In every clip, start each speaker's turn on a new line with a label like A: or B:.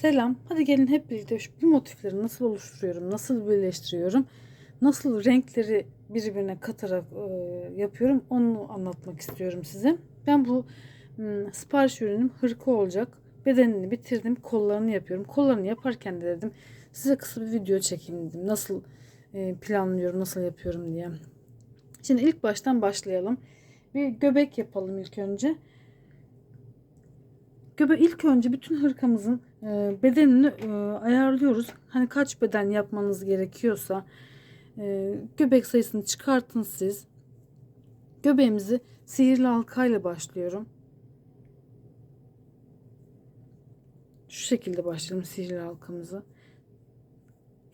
A: Selam. Hadi gelin hep birlikte şu bu motifleri nasıl oluşturuyorum, nasıl birleştiriyorum, nasıl renkleri birbirine katarak e, yapıyorum onu anlatmak istiyorum size. Ben bu m, sipariş ürünüm hırka olacak. Bedenini bitirdim, kollarını yapıyorum. Kollarını yaparken de dedim size kısa bir video çekeyim dedim. Nasıl e, planlıyorum, nasıl yapıyorum diye. Şimdi ilk baştan başlayalım. Bir göbek yapalım ilk önce. Göbe ilk önce bütün hırkamızın bedenini e, ayarlıyoruz. Hani kaç beden yapmanız gerekiyorsa e, göbek sayısını çıkartın siz. Göbeğimizi sihirli halkayla başlıyorum. Şu şekilde başlayalım sihirli halkamızı.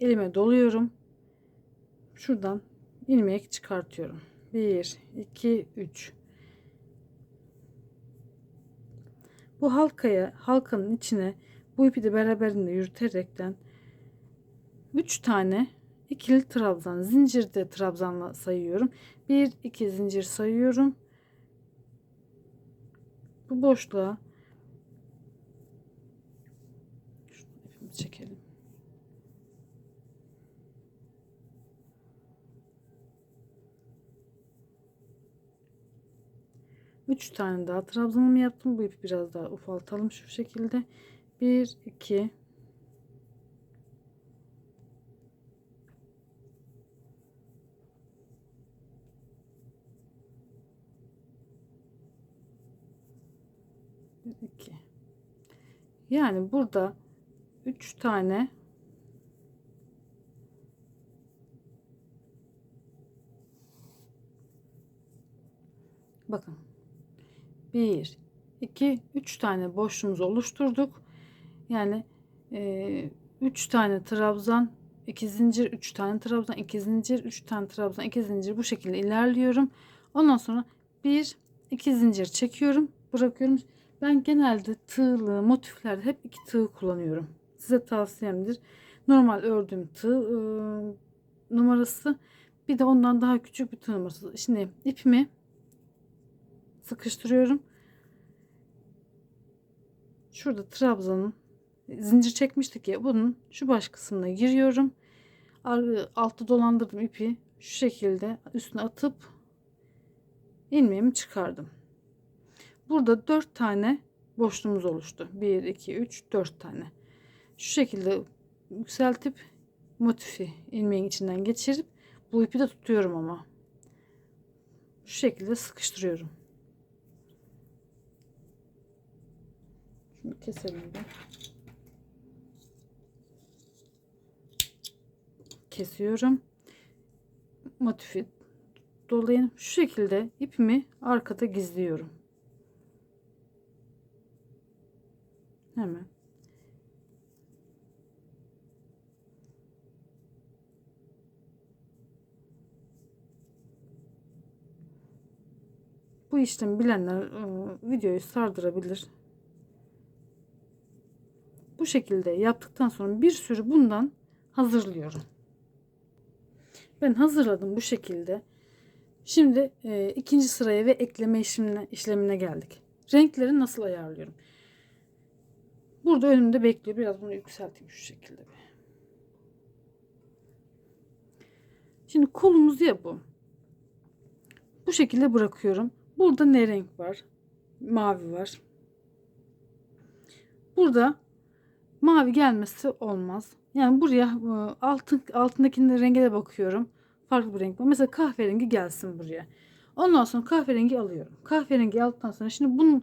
A: Elime doluyorum. Şuradan ilmek çıkartıyorum. 1 2 3 Bu halkaya, halkanın içine bu ipi de beraberinde yürüterekten 3 tane ikili trabzan, zincirde trabzanla sayıyorum. 1 2 zincir sayıyorum. Bu boşluğa ipimi çekelim. Üç tane daha trabzanımı yaptım. Bu ipi biraz daha ufaltalım şu şekilde. Bir, iki, bir, iki. Yani burada üç tane bakın 1 2 3 tane boşluğumuzu oluşturduk. Yani 3 tane trabzan 2 zincir 3 tane trabzan 2 zincir 3 tane trabzan 2 zincir bu şekilde ilerliyorum. Ondan sonra 1 2 zincir çekiyorum bırakıyorum. Ben genelde tığlı motiflerde hep iki tığ kullanıyorum. Size tavsiyemdir. Normal ördüğüm tığ e, numarası bir de ondan daha küçük bir tığ numarası. Şimdi ipimi sıkıştırıyorum. Şurada trabzanın zincir çekmiştik ya bunun şu baş kısmına giriyorum. Altta dolandırdım ipi şu şekilde üstüne atıp ilmeğimi çıkardım. Burada 4 tane boşluğumuz oluştu. 1 2 3 4 tane. Şu şekilde yükseltip motifi ilmeğin içinden geçirip bu ipi de tutuyorum ama. Şu şekilde sıkıştırıyorum. Şunu keselim de. Kesiyorum. Motifi dolayın. Şu şekilde ipimi arkada gizliyorum. Hemen. Bu işlemi bilenler ıı, videoyu sardırabilir. Bu şekilde yaptıktan sonra bir sürü bundan hazırlıyorum. Ben hazırladım bu şekilde. Şimdi e, ikinci sıraya ve ekleme işlemine, işlemine geldik. Renkleri nasıl ayarlıyorum? Burada önümde bekliyor. Biraz bunu yükselteyim şu şekilde. Şimdi kolumuz ya bu. Bu şekilde bırakıyorum. Burada ne renk var? Mavi var. Burada mavi gelmesi olmaz. Yani buraya e, altın altındakinin renge de bakıyorum. Farklı bir renk var. Mesela kahverengi gelsin buraya. Ondan sonra kahverengi alıyorum. Kahverengi aldıktan sonra şimdi bunun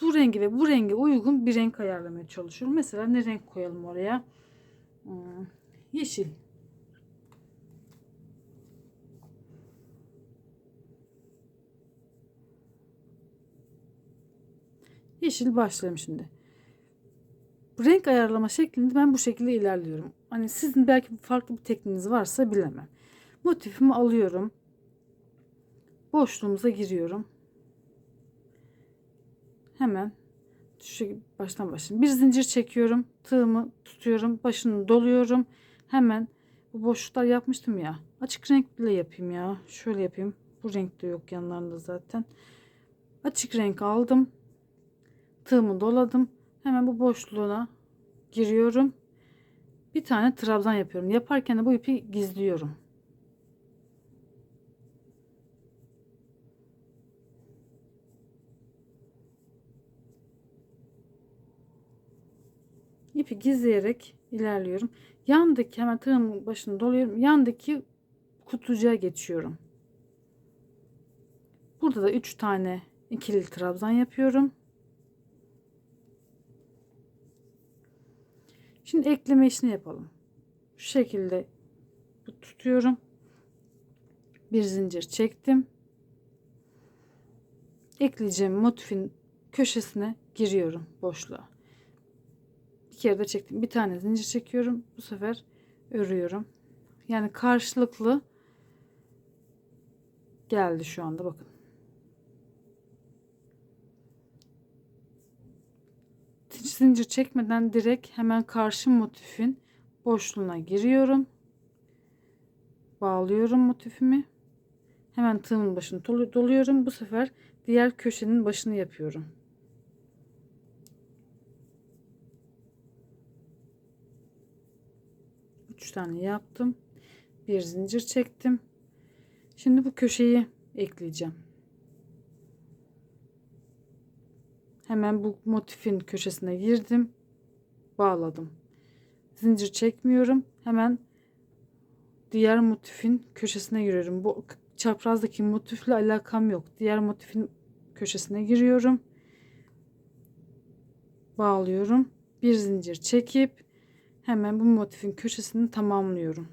A: bu rengi ve bu renge uygun bir renk ayarlamaya çalışıyorum. Mesela ne renk koyalım oraya? Hmm, yeşil. Yeşil başlayalım şimdi. Renk ayarlama şeklinde ben bu şekilde ilerliyorum. Hani sizin belki farklı bir tekniğiniz varsa bilemem. Motifimi alıyorum. Boşluğumuza giriyorum. Hemen şu baştan başlayayım. Bir zincir çekiyorum. Tığımı tutuyorum. Başını doluyorum. Hemen bu boşluklar yapmıştım ya. Açık renkle yapayım ya. Şöyle yapayım. Bu renk de yok yanlarında zaten. Açık renk aldım. Tığımı doladım. Hemen bu boşluğuna giriyorum. Bir tane trabzan yapıyorum. Yaparken de bu ipi gizliyorum. İpi gizleyerek ilerliyorum. Yandaki hemen tığımın başını doluyorum. Yandaki kutucuğa geçiyorum. Burada da 3 tane ikili trabzan yapıyorum. Şimdi ekleme işini yapalım. Şu şekilde tutuyorum. Bir zincir çektim. Ekleyeceğim motifin köşesine giriyorum boşluğa. Bir kere de çektim. Bir tane zincir çekiyorum. Bu sefer örüyorum. Yani karşılıklı geldi şu anda bakın. Hiç zincir çekmeden direkt hemen karşı motifin boşluğuna giriyorum. Bağlıyorum motifimi. Hemen tığımın başını dolu- doluyorum. Bu sefer diğer köşenin başını yapıyorum. Üç tane yaptım. Bir zincir çektim. Şimdi bu köşeyi ekleyeceğim. Hemen bu motifin köşesine girdim. Bağladım. Zincir çekmiyorum. Hemen diğer motifin köşesine giriyorum. Bu çaprazdaki motifle alakam yok. Diğer motifin köşesine giriyorum. Bağlıyorum. Bir zincir çekip hemen bu motifin köşesini tamamlıyorum.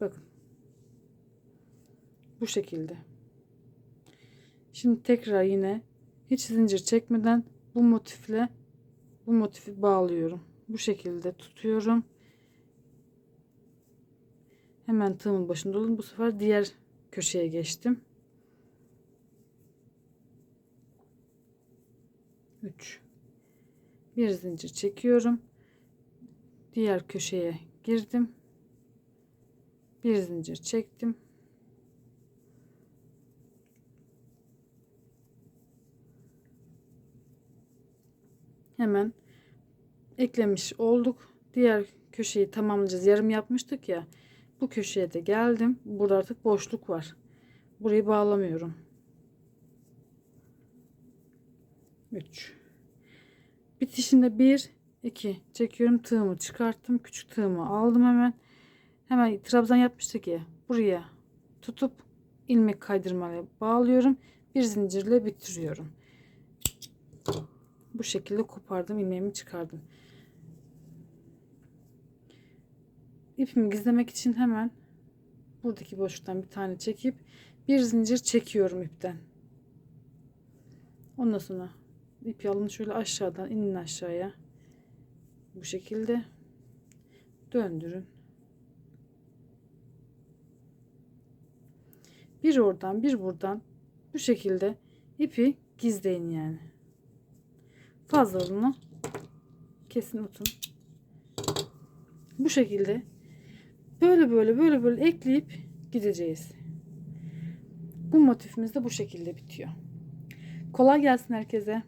A: Bakın. Bu şekilde. Şimdi tekrar yine hiç zincir çekmeden bu motifle bu motifi bağlıyorum. Bu şekilde tutuyorum. Hemen tığımın başında dolun. Bu sefer diğer köşeye geçtim. 3 bir zincir çekiyorum. Diğer köşeye girdim. Bir zincir çektim. Hemen eklemiş olduk. Diğer köşeyi tamamlayacağız. Yarım yapmıştık ya. Bu köşeye de geldim. Burada artık boşluk var. Burayı bağlamıyorum. 3 Bitişinde 1 2 çekiyorum tığımı çıkarttım. Küçük tığımı aldım hemen. Hemen trabzan yapmıştık ya. Buraya tutup ilmek kaydırmayla bağlıyorum. Bir zincirle bitiriyorum. Bu şekilde kopardım ilmeğimi çıkardım. İpimi gizlemek için hemen buradaki boşluktan bir tane çekip bir zincir çekiyorum ipten. Ondan sonra ip alın şöyle aşağıdan inin aşağıya. Bu şekilde döndürün. Bir oradan bir buradan bu şekilde ipi gizleyin yani. Fazlalığını kesin utun. Bu şekilde böyle böyle böyle böyle ekleyip gideceğiz. Bu motifimiz de bu şekilde bitiyor. Kolay gelsin herkese.